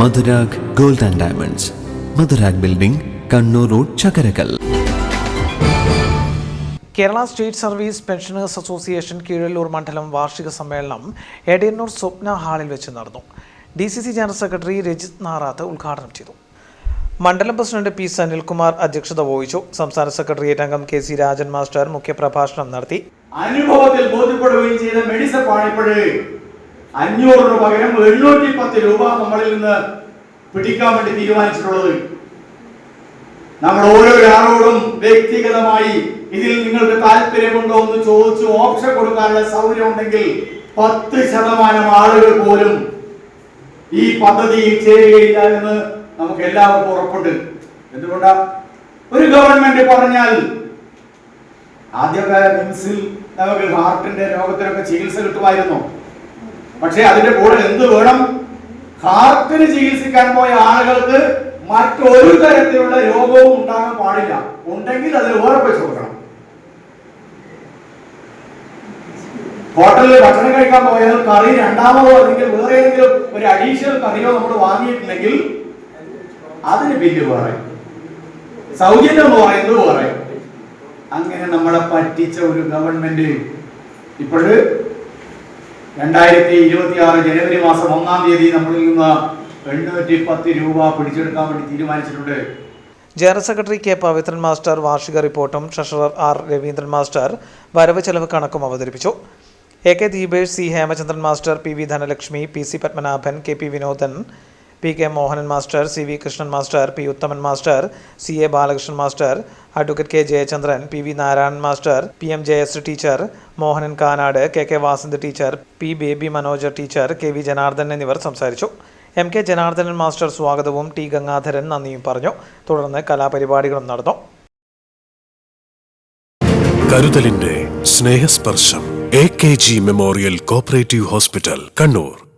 Madhurag gold and diamonds. Madhurag building Kannur road Chakkarakkal. Kerala state service pensioners association Keezhallur മണ്ഡലം വാർഷിക സമ്മേളനം എടയന്നൂർ സ്വപ്ന ഹാളിൽ വെച്ച് നടന്നു. D C C general secretary Rajith Narath ഉദ്ഘാടനം ചെയ്തു. മണ്ഡലം പ്രസിഡന്റ് പി സനിൽകുമാർ അധ്യക്ഷത വഹിച്ചു. സംസ്ഥാന സെക്രട്ടേറിയറ്റ് അംഗം കെ സി രാജൻ മാസ്റ്റർ മുഖ്യപ്രഭാഷണം നടത്തി. അനുഭവത്തിൽ ബോധ്യപ്പെടുകയും ചെയ്ത മെഡിസപ്പാണ് ഇപ്പോഴ് അഞ്ഞൂറിന് പകരം എണ്ണൂറ്റി പത്ത് രൂപ നമ്മളിൽ നിന്ന് പിടിക്കാൻ വേണ്ടി തീരുമാനിച്ചിട്ടുള്ളത്. നമ്മൾ ഓരോരാളോടും വ്യക്തിഗതമായി ഇതിൽ നിങ്ങൾക്ക് താല്പര്യമുണ്ടോ എന്ന് ചോദിച്ച് ഓപ്ഷൻ കൊടുക്കാനുള്ള സൗകര്യം ഉണ്ടെങ്കിൽ പത്ത് ശതമാനം ആളുകൾ പോലും ഈ പദ്ധതിയിൽ ചേരുകയില്ല എന്ന് നമുക്ക് എല്ലാവർക്കും ഉറപ്പുണ്ട്. എന്തുകൊണ്ടാ? ഒരു ഗവൺമെന്റ് പറഞ്ഞാൽ ആദ്യമൊക്കെ മിംസിൽ നമുക്ക് ഹാർട്ടിന്റെ രോഗത്തിനൊക്കെ ചികിത്സ കിട്ടുമായിരുന്നു. പക്ഷെ അതിന്റെ കൂടെ എന്ത് വേണം? ഹാർട്ടിന് ചികിത്സിക്കാൻ പോയ ആളുകൾക്ക് മറ്റൊരു തരത്തിലുള്ള രോഗവും ഉണ്ടാകാൻ പാടില്ല. ഉണ്ടെങ്കിൽ അതിന് വേറെ കൊടുക്കണം. ഹോട്ടലിൽ ഭക്ഷണം കഴിക്കാൻ പോയാൽ കറി രണ്ടാമതോ അല്ലെങ്കിൽ വേറെ ഏതെങ്കിലും ഒരു അഡീഷണൽ കറിയോ നമ്മൾ വാങ്ങിയിട്ടുണ്ടെങ്കിൽ അതിന് ബില്ല് വേറെ. സൗജന്യം എന്ന് പറയുന്നത് വേറെ. അങ്ങനെ നമ്മളെ പറ്റിച്ച ഒരു ഗവൺമെന്റ് ഇപ്പോഴ് രണ്ടായിരത്തി ഇരുപത്തി ആറ് ജനുവരി മാസം ഒന്നാം തീയതി നമ്മളിൽ നിന്ന് എണ്ണൂറ്റി പത്ത് രൂപ പിടിച്ചെടുക്കാൻ വേണ്ടി തീരുമാനിച്ചിട്ടുണ്ട്. General secretary K Pavithran master വാർഷിക റിപ്പോർട്ടും ട്രഷറർ ആർ രവീന്ദ്രൻ മാസ്റ്റർ വരവ് ചെലവ് കണക്കും അവതരിപ്പിച്ചു. A K Deepesh C Hemachandran master P V Dhanalakshmi P C Padmanabhan K P Vinodan P K Mohanan master C V Krishnan master P Uthaman master C A Balakrishnan master advocate K Jayachandran P V Narayanan master P M J S teacher Mohanan Kanad K K Vasanth teacher P Baby Manoj teacher K V Janardhan എന്നിവർ സംസാരിച്ചു. M K Janardhanan master സ്വാഗതവും T Gangadharan നന്ദിയും പറഞ്ഞു. തുടർന്ന് കലാപരിപാടികളും നടന്നു. കരുതലിന്റെ സ്നേഹസ്പർശം A K G memorial cooperative hospital Kannur.